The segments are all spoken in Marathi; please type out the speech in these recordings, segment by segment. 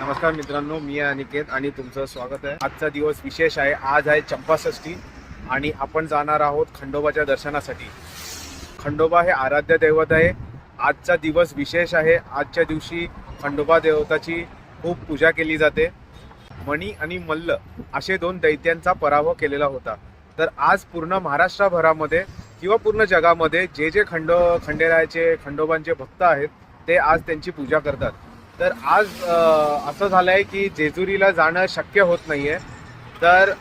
नमस्कार मित्रांनो मी अनिकेत आणि तुमचं स्वागत आहे. आजचा दिवस विशेष आहे. आज आहे चंपाषष्ठी आणि आपण जाणार आहोत खंडोबाच्या दर्शनासाठी. खंडोबा हे आराध्य दैवत आहे. आजचा दिवस विशेष आहे. आजच्या दिवशी खंडोबा देवताची खूप पूजा केली जाते. मणी आणि मल्ल असे दोन दैत्यांचा पराभव केलेला होता. तर आज पूर्ण महाराष्ट्रभरामध्ये किंवा पूर्ण जगामध्ये जे जे खंडो खंडेरायाचे खंडोबांचे भक्त आहेत ते आज त्यांची पूजा करतात. तर आज असं झालं आहे की जेजुरीला जाणं शक्य होत नाही आहे तर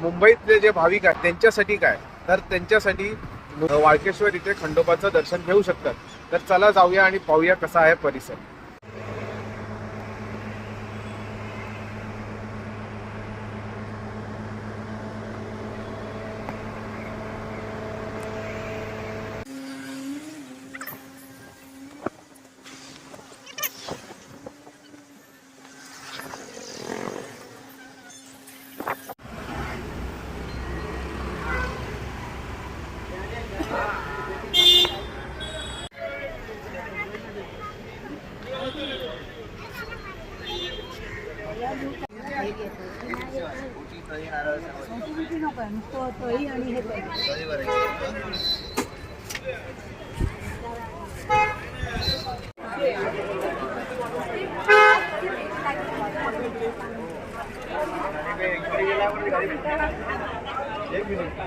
मुंबईतले जे भाविक आहेत त्यांच्यासाठी काय? तर त्यांच्यासाठी वाळकेश्वर इथे खंडोबाचं दर्शन घेऊ शकतात. तर चला जाऊया आणि पाहूया कसा आहे परिसर. એક મિનિટ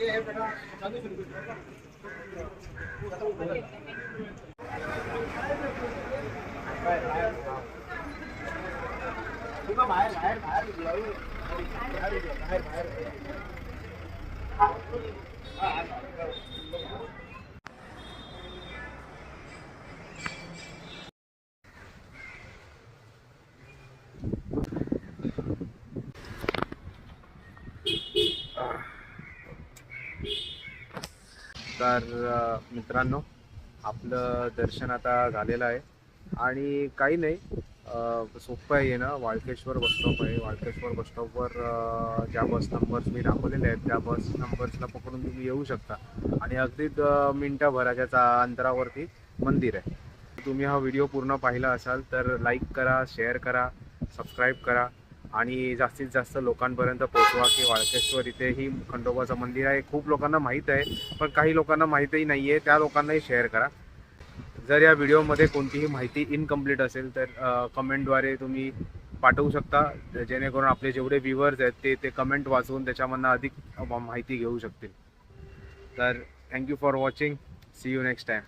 नको नुसतं तळी आणि हे पाहिजे तर नमस्कार मित्रांनो. आपलं दर्शन आता झालेलं आहे. आणि काही नाही सोपं आहे ना वाळकेश्वर बस स्टॉप आहे. वाळकेश्वर बस स्टॉपवर ज्या बस नंबर्स मी दाखवलेले आहेत त्या बस नंबर्सला पकडून तुम्ही येऊ शकता. आणि अगदीच मिनटाभराच्या अंतरावरती मंदिर आहे. तुम्ही हा व्हिडिओ पूर्ण पाहिला असाल तर लाईक करा शेअर करा सबस्क्राईब करा. आणि जास्तीत जास्त लोकांपर्यंत पोहोचवा की वाळकेश्वर इथे ही खंडोबाचं मंदिर आहे. खूप लोकांना माहीत आहे पण काही लोकांना माहीतही नाही आहे त्या लोकांनाही शेअर करा. जर या व्हिडिओमध्ये कोणतीही माहिती इनकम्प्लीट असेल तर कमेंटद्वारे तुम्ही पाठवू शकता. जेणेकरून आपले जेवढे व्ह्युअर्स आहेत ते ते कमेंट वाचून त्याच्यामधनं अधिक माहिती घेऊ शकतील. तर thank you for watching see you next time